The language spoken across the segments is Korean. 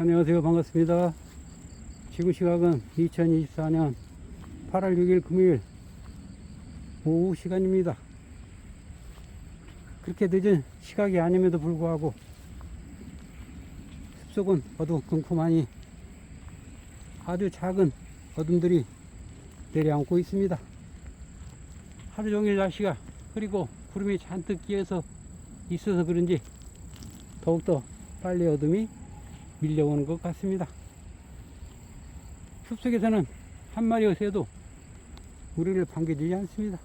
안녕하세요. 반갑습니다. 지금 시각은 2024년 8월 6일 금요일 오후 시간입니다. 그렇게 늦은 시각이 아님에도 불구하고 숲속은 어두컴컴하니 아주 작은 어둠들이 내려앉고 있습니다. 하루 종일 날씨가 흐리고 구름이 잔뜩 끼어서 있어서 그런지 더욱더 빨리 어둠이 밀려오는 것 같습니다. 숲속에서는 한 마리의 새도 우리를 반겨주지 않습니다.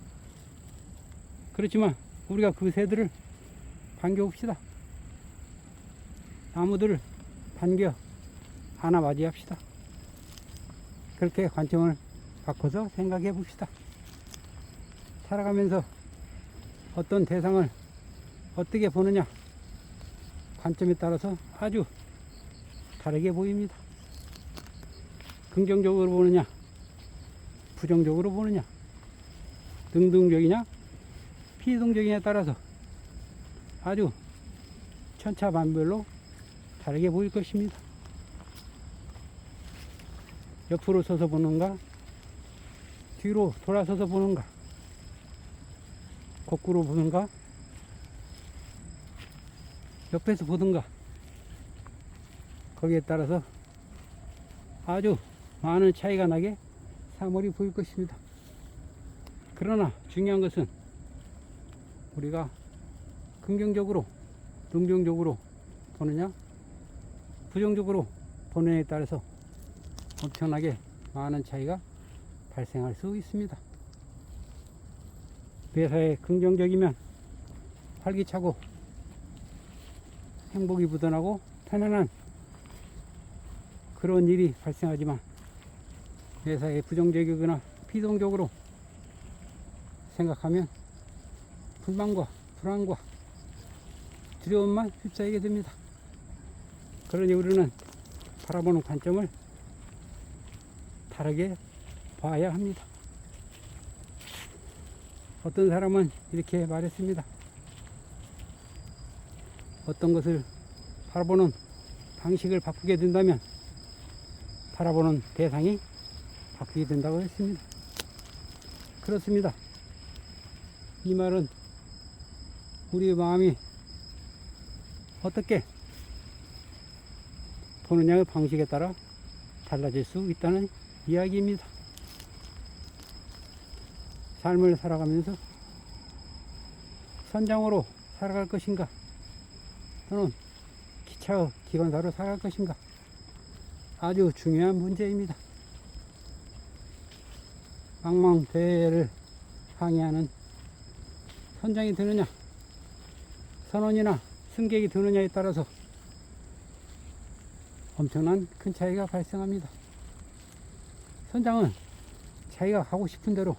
그렇지만 우리가 그 새들을 반겨봅시다. 나무들을 반겨 하나 맞이 합시다. 그렇게 관점을 바꿔서 생각해 봅시다. 살아가면서 어떤 대상을 어떻게 보느냐 관점에 따라서 아주 다르게 보입니다. 긍정적으로 보느냐, 부정적으로 보느냐, 등등적이냐, 피동적이냐에 따라서 아주 천차만별로 다르게 보일 것입니다. 옆으로 서서 보는가, 뒤로 돌아서서 보는가, 거꾸로 보는가, 옆에서 보든가, 거기에 따라서 아주 많은 차이가 나게 사물이 보일 것입니다. 그러나 중요한 것은 우리가 긍정적으로, 긍정적으로 보느냐, 부정적으로 보느냐에 따라서 엄청나게 많은 차이가 발생할 수 있습니다. 매사에 긍정적이면 활기차고 행복이 묻어나고 편안한 그런 일이 발생하지만 회사에 부정적이거나 피동적으로 생각하면 불만과 불안과 두려움만 휩싸이게 됩니다. 그러니 우리는 바라보는 관점을 다르게 봐야 합니다. 어떤 사람은 이렇게 말했습니다. 어떤 것을 바라보는 방식을 바꾸게 된다면 바라보는 대상이 바뀌게 된다고 했습니다. 그렇습니다. 이 말은 우리의 마음이 어떻게 보느냐의 방식에 따라 달라질 수 있다는 이야기입니다. 삶을 살아가면서 선장으로 살아갈 것인가 또는 기차의 기관사로 살아갈 것인가 아주 중요한 문제입니다. 망망대해를 항해하는 선장이 되느냐, 선원이나 승객이 되느냐에 따라서 엄청난 큰 차이가 발생합니다. 선장은 자기가 가고 싶은 대로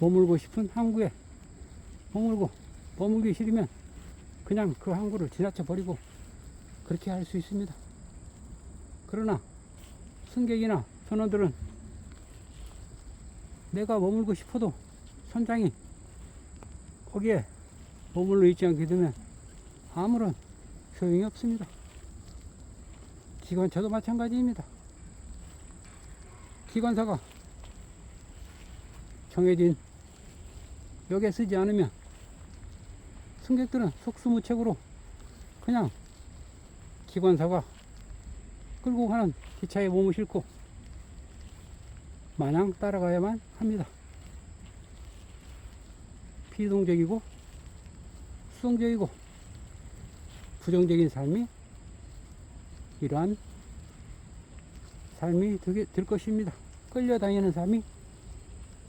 머물고 싶은 항구에 머물고 머물기 싫으면 그냥 그 항구를 지나쳐 버리고 그렇게 할 수 있습니다. 그러나 승객이나 선원들은 내가 머물고 싶어도 선장이 거기에 머물러 있지 않게 되면 아무런 소용이 없습니다. 기관차도 마찬가지입니다. 기관사가 정해진 역에 쓰지 않으면 승객들은 속수무책으로 그냥 기관사가 끌고 가는 기차에 몸을 싣고 마냥 따라가야만 합니다. 피동적이고 수동적이고 부정적인 삶이 이러한 삶이 될 것입니다. 끌려다니는 삶이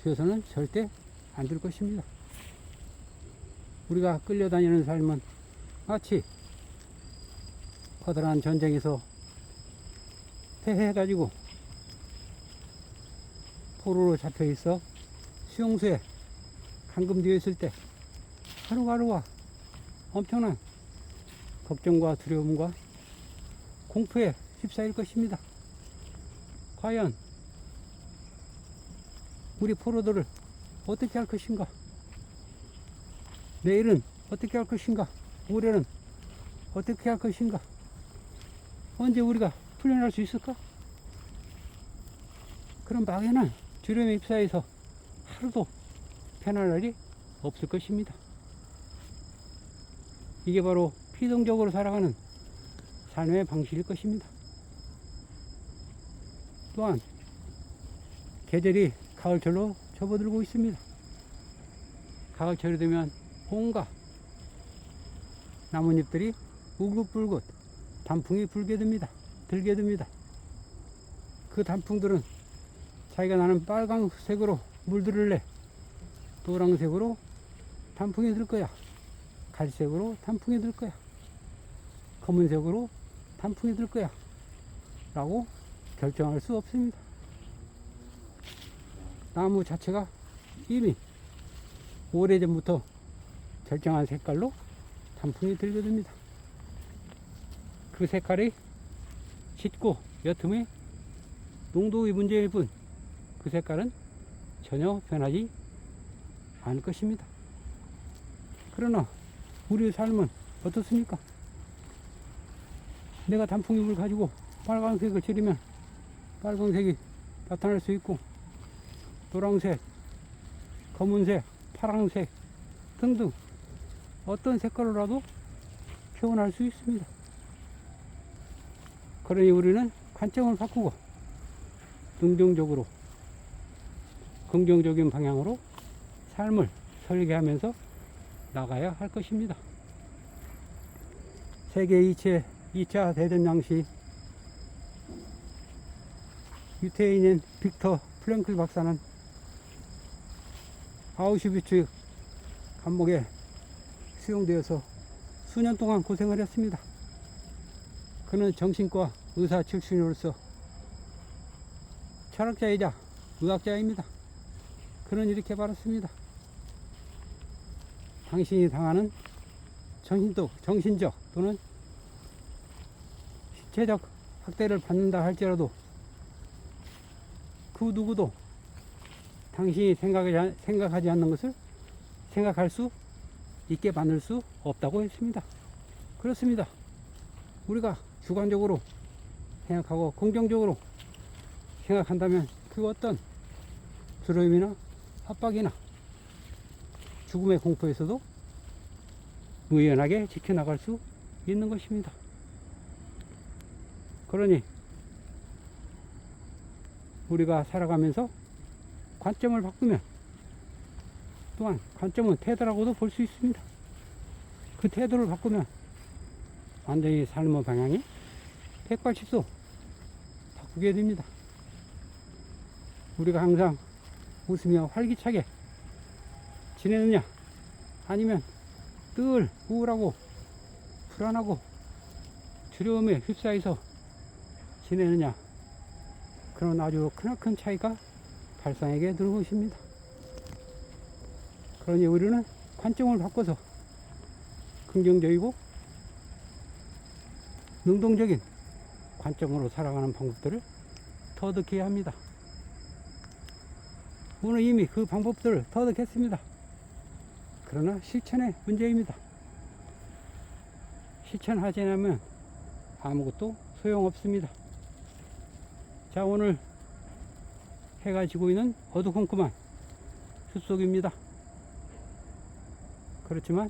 되어서는 절대 안 될 것입니다. 우리가 끌려다니는 삶은 마치 커다란 전쟁에서 패해가지고 포로로 잡혀 있어 수용소에 감금되어 있을 때 하루하루가 엄청난 걱정과 두려움과 공포에 휩싸일 것입니다. 과연 우리 포로들을 어떻게 할 것인가? 내일은 어떻게 할 것인가? 올해는 어떻게 할 것인가? 언제 우리가 풀려날 수 있을까? 그런 막연한 주름에 입사해서 하루도 편할 날이 없을 것입니다. 이게 바로 피동적으로 살아가는 삶의 방식일 것입니다. 또한 계절이 가을철로 접어들고 있습니다. 가을철이 되면 온갖 나뭇잎들이 우긋불긋 단풍이 불게 됩니다. 들게 됩니다. 그 단풍들은 자기가 나는 빨강색으로 물들을래 노란색으로 단풍이 들 거야. 갈색으로 단풍이 들 거야. 검은색으로 단풍이 들 거야. 라고 결정할 수 없습니다. 나무 자체가 이미 오래전부터 결정한 색깔로 단풍이 들게 됩니다. 그 색깔이 짙고 옅음의 농도의 문제일 뿐 그 색깔은 전혀 변하지 않을 것입니다. 그러나 우리의 삶은 어떻습니까? 내가 단풍잎을 가지고 빨간색을 칠하면 빨간색이 나타날 수 있고 노란색, 검은색, 파란색 등등 어떤 색깔로라도 표현할 수 있습니다. 그러니 우리는 관점을 바꾸고 긍정적으로 긍정적인 방향으로 삶을 설계하면서 나가야 할 것입니다. 세계 2차, 2차 대전양 시 유태인인 빅터 플랭클 박사는 아우슈비츠 감옥에 수용되어서 수년 동안 고생을 했습니다. 그는 정신과 의사 출신으로서 철학자이자 의학자입니다. 그는 이렇게 말했습니다. 당신이 당하는 정신적, 정신적 또는 신체적 학대를 받는다 할지라도 그 누구도 당신이 생각하지 않는 것을 생각할 수 있게 만들 수 없다고 했습니다. 그렇습니다. 우리가 주관적으로 생각하고 긍정적으로 생각한다면 그 어떤 두려움이나 압박이나 죽음의 공포에서도 무연하게 지켜나갈 수 있는 것입니다. 그러니 우리가 살아가면서 관점을 바꾸면 또한 관점은 태도라고도 볼 수 있습니다. 그 태도를 바꾸면 완전히 삶의 방향이 180도 바꾸게 됩니다. 우리가 항상 웃으며 활기차게 지내느냐 아니면 늘 우울하고 불안하고 두려움에 휩싸여서 지내느냐 그런 아주 크나큰 차이가 발상에게 들어 것입니다. 그러니 우리는 관점을 바꿔서 긍정적이고 능동적인 관점으로 살아가는 방법들을 터득해야 합니다. 오늘 이미 그 방법들을 터득했습니다. 그러나 실천의 문제입니다. 실천하지 않으면 아무것도 소용없습니다. 자, 오늘 해가 지고 있는 어두컴컴한 숲속입니다. 그렇지만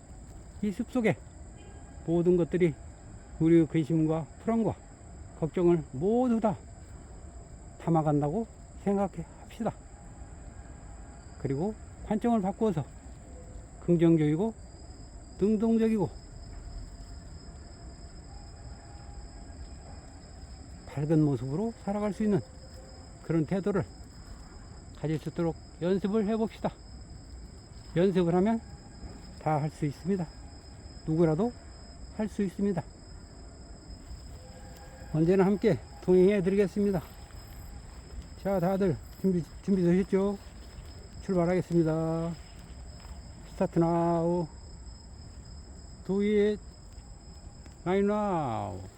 이 숲속에 모든 것들이 우리의 근심과 불안과 걱정을 모두 다 담아간다고 생각해 합시다. 그리고 관점을 바꾸어서 긍정적이고 능동적이고 밝은 모습으로 살아갈 수 있는 그런 태도를 가질 수 있도록 연습을 해봅시다. 연습을 하면 다 할 수 있습니다. 누구라도 할 수 있습니다. 언제나 함께 동행해 드리겠습니다. 자, 다들 준비, 준비되셨죠? 출발하겠습니다. 스타트 나우. Do it right.